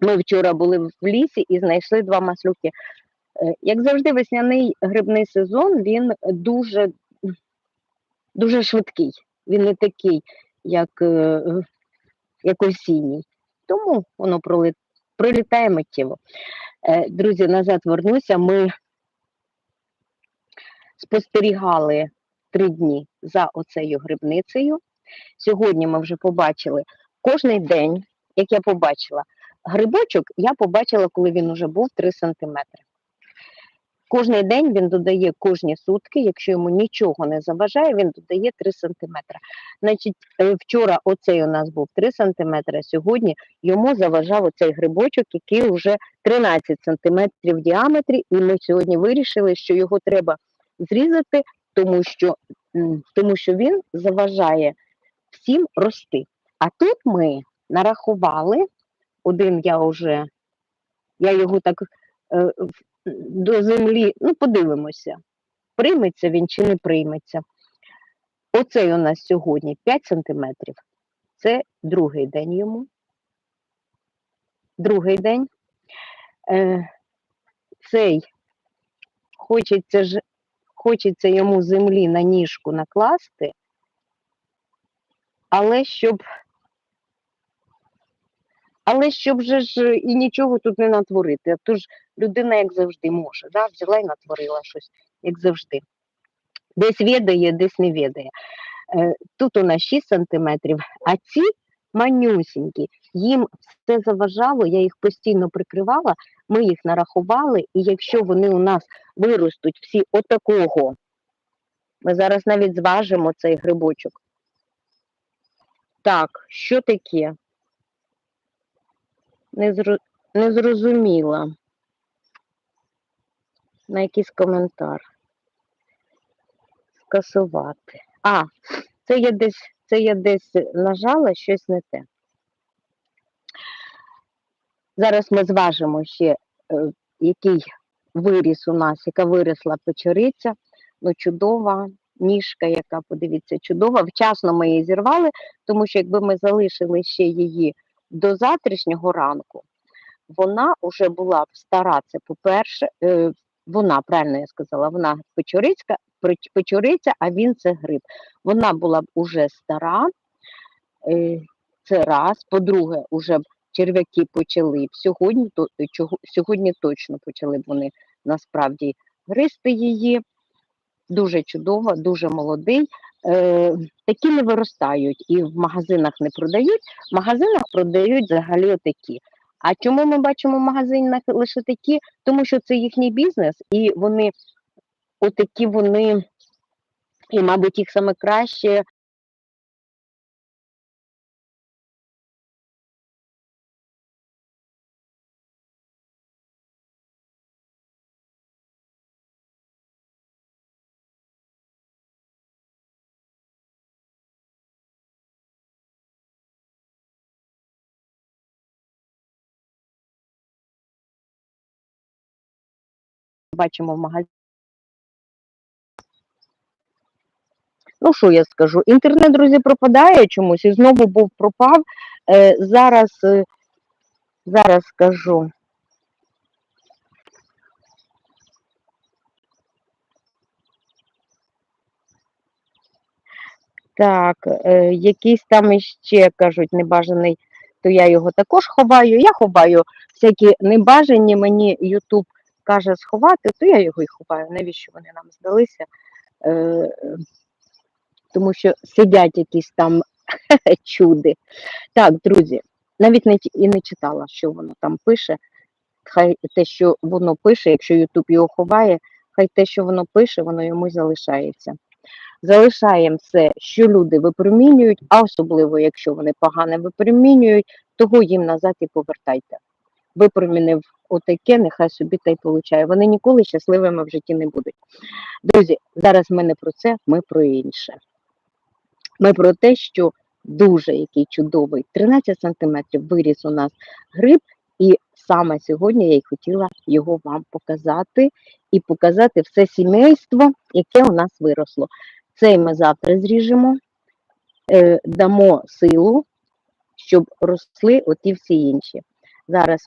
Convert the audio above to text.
Ми вчора були в лісі і знайшли два маслюки. Е, Як завжди, весняний грибний сезон він дуже, дуже швидкий. Він не такий, як, е, як осінній. Тому воно пролітає миттєво. Е, Друзі, назад вернуся. Ми спостерігали три дні за оцею грибницею. Сьогодні ми вже побачили кожний день, як я побачила, грибочок я побачила, коли він вже був 3 сантиметри. Кожний день він додає кожні сутки, якщо йому нічого не заважає, він додає 3 сантиметри. Значить, е, вчора оцей у нас був 3 сантиметри, а сьогодні йому заважав оцей грибочок, який вже 13 сантиметрів в діаметрі, і ми сьогодні вирішили, що його треба зрізати, тому що, тому що він заважає всім рости. А тут ми нарахували, один я вже, я його так е, до землі, ну подивимося, прийметься він чи не прийметься. Оцей у нас сьогодні 5 сантиметрів. Це другий день йому. Другий день. Е, цей хочеться ж, хочеться йому землі на ніжку накласти, але щоб але щоб же ж і нічого тут не натворити. А то ж людина, як завжди, може, да? взяла і натворила щось, як завжди. Десь відає, десь не відає. Е, тут у нас 6 сантиметрів, а ці манюсінькі, їм все заважало, я їх постійно прикривала, ми їх нарахували, і якщо вони у нас виростуть всі отакого, ми зараз навіть зважимо цей грибочок. Так, що таке? Не, зро... не зрозуміла. На якийсь коментар. Скасувати. А, це я десь, це я десь нажала щось не те. Зараз ми зважимо ще, е, який виріс у нас, яка виросла печориця. Ну, чудова ніжка, яка, подивіться, чудова. Вчасно ми її зірвали, тому що якби ми залишили ще її до завтрашнього ранку, вона вже була стара, це по-перше, е, вона, правильно я сказала, вона печорицька, печ- печориця, а він це гриб. Вона була б уже стара, е, це раз. По-друге, уже б черв'яки почали б сьогодні, то, е, сьогодні точно почали б вони насправді гризти її. Дуже чудова, дуже молодий. Е, такі не виростають і в магазинах не продають. В магазинах продають взагалі отакі. А чому ми бачимо в магазинах лише такі? Тому що це їхній бізнес, і вони отакі вони, і, мабуть, їх саме краще. Бачимо в магазині. Ну, що я скажу? Інтернет, друзі, пропадає чомусь і знову був пропав. Е, зараз, е, зараз скажу. Так, е, якийсь там іще кажуть небажаний, то я його також ховаю. Я ховаю всякі небажані, мені Ютуб каже сховати, то я його і ховаю. Навіщо вони нам здалися? Е, тому що сидять якісь там чуди. Так, друзі, навіть не і не читала, що воно там пише. Хай те, що воно пише, якщо Ютуб його ховає, хай те, що воно пише, воно йому залишається. Залишаємо все, що люди випромінюють, а особливо, якщо вони погано випромінюють, того їм назад і повертайте. Випромінив отаке, нехай собі та й получає. Вони ніколи щасливими в житті не будуть. Друзі, зараз ми не про це, ми про інше. Ми про те, що дуже який чудовий 13 сантиметрів виріс у нас гриб, і саме сьогодні я й хотіла його вам показати і показати все сімейство, яке у нас виросло. Цей ми завтра зріжемо, е, дамо силу, щоб росли оті всі інші. Зараз